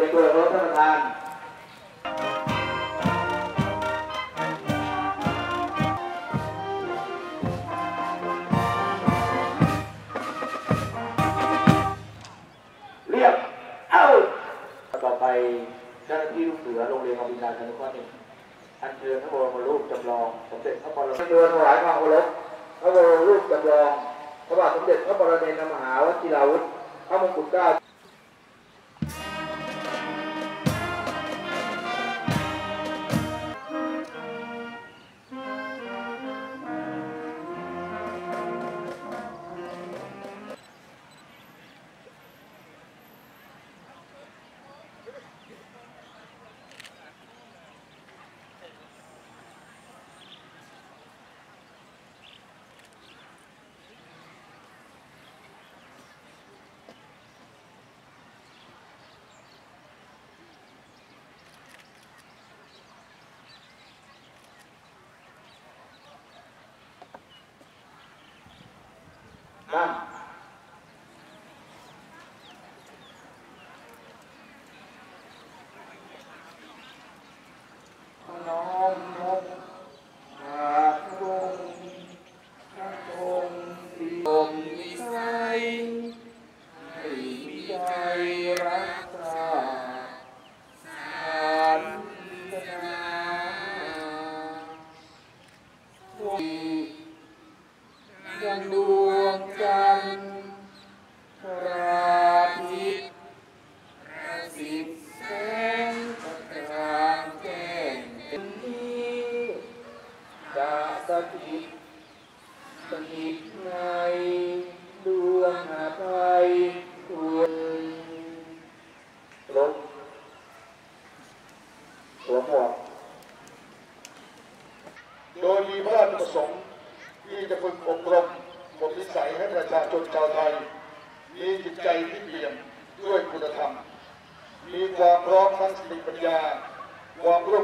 รียตัวรถท่านประธานเรียบเอ้าต่อไปเจ้าหน้าที่ลูกเสือโรงเรียนอภิญญาธนุเคราะห์หนึ่งอัญเชิญพระบรมรูปจำลองสมเด็จพระบรมเรือถวายความเคารพพระบรมรูปจำลองพระบาทสมเด็จพระบรมเนรมหาวชิราวุธพระมงกุฎเกล้า ถิตสถิตในดวงหาไทยตัวลบสวมหมวกโดยมีพระราชประสงค์ที่จะฝึกอบรมบทนิสัยให้ประชาชนชาวไทย มีจิตใจที่เปี่ยมด้วยคุณธรรม มีความพร้อมทั้งสติปัญญา ความร่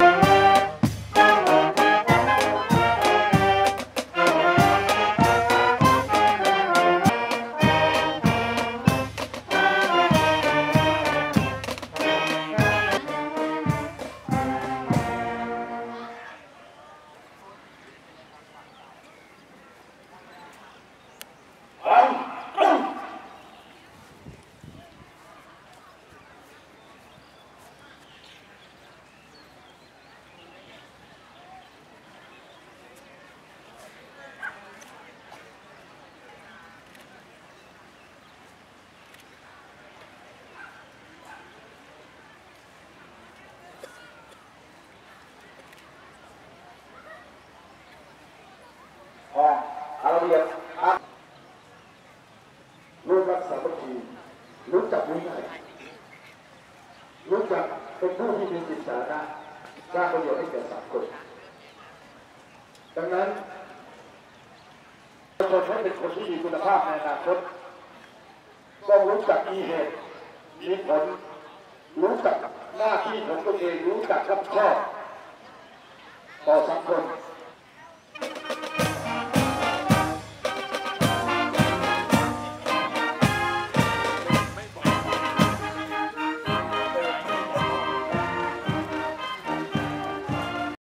วมห้องอาระเบียบรู้รักสามัคคีรู้จักวินัยรู้จักเป็นผู้ที่มีจิตสาระสร้างประโยชน์ให้แก่สังคมดังนั้นคนให้เป็นคนที่มีคุณภาพในอนาคตต้องรู้จักมีเหตุมีผลรู้จักหน้าที่ของตัวเองรู้จักรับผิดชอบต่อสังคม